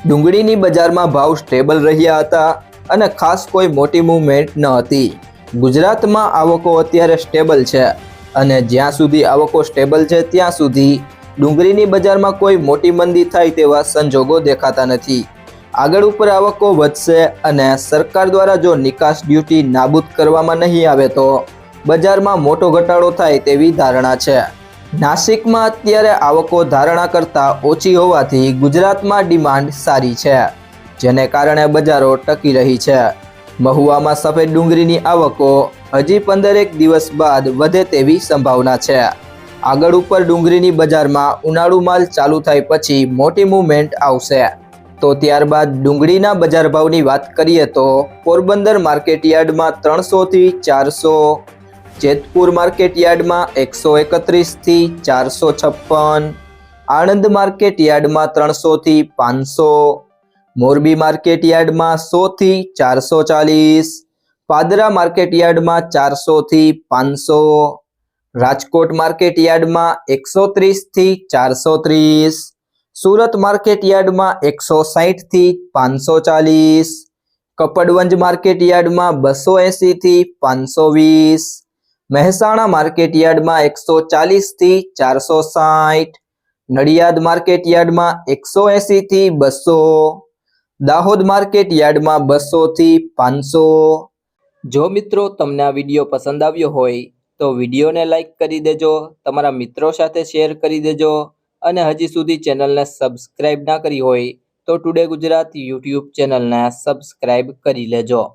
ડુંગળીની બજારમાં ભાવ સ્ટેબલ રહ્યા હતા અને ખાસ કોઈ મોટી મૂવમેન્ટ ન હતી. ગુજરાતમાં આવકો અત્યારે સ્ટેબલ છે અને જ્યાં સુધી આવકો સ્ટેબલ છે ત્યાં સુધી ડુંગળીની બજારમાં કોઈ મોટી મંદી થાય તેવા સંજોગો દેખાતા નથી. આગળ ઉપર આવકો વધશે અને સરકાર દ્વારા જો નિકાસ ડ્યુટી નાબૂદ કરવામાં નહીં આવે તો બજારમાં મોટો ઘટાડો થાય તેવી ધારણા છે. નાસિકમાં અત્યારે આવકો ધારણા કરતાં ઓછી હોવાથી ગુજરાતમાં ડિમાન્ડ સારી છે, જેને કારણે બજારો ટકી રહી છે. મહુવામાં સફેદ ડુંગળીની આવકો હજી પંદરેક દિવસ બાદ વધે તેવી સંભાવના છે. આગળ ઉપર ડુંગળીની બજારમાં ઉનાળુ માલ ચાલુ થાય પછી મોટી મૂવમેન્ટ આવશે. તો ત્યારબાદ ડુંગળીના બજાર ભાવની વાત કરીએ તો પોરબંદર માર્કેટ યાર્ડમાં ત્રણસોથી ચારસો જેતપુર માર્કેટ યાર્ડમાં એકસો એકત્રીસથી ચારસો છપ્પન, આણંદ માર્કેટ યાર્ડમાં ત્રણસોથી પાંચસો, મોરબી માર્કેટ યાર્ડમાં સોથી ચારસો ચાલીસ, પાદરા માર્કેટ યાર્ડમાં ચારસોથી પાંચસો, રાજકોટ માર્કેટ યાર્ડમાં એકસો ત્રીસથી ચારસો ત્રીસ, સુરત માર્કેટ યાર્ડમાં એકસો સાહીઠથી પાંચસો ચાલીસ, કપડવંજ માર્કેટ યાર્ડમાં બસો એંસીથી પાંચસો વીસ મહેસાણા માર્કેટ યાર્ડમાં એકસો ચાલીસથી ચારસો સાઠ, નડિયાદ માર્કેટ યાર્ડમાં એકસો એંસીથી બસો, દાહોદ માર્કેટ યાર્ડમાં બસોથી પાંચસો. જો મિત્રો તમને આ વીડિયો પસંદ આવ્યો હોય, તો વિડીયોને લાઇક કરી દેજો, તમારા મિત્રો સાથે શેર કરી દેજો, અને હજી સુધી ચેનલને સબસ્ક્રાઇબ ના કરી હોય, તો ટુડે ગુજરાત યુટ્યુબ ચેનલને સબસ્ક્રાઇબ કરી લેજો.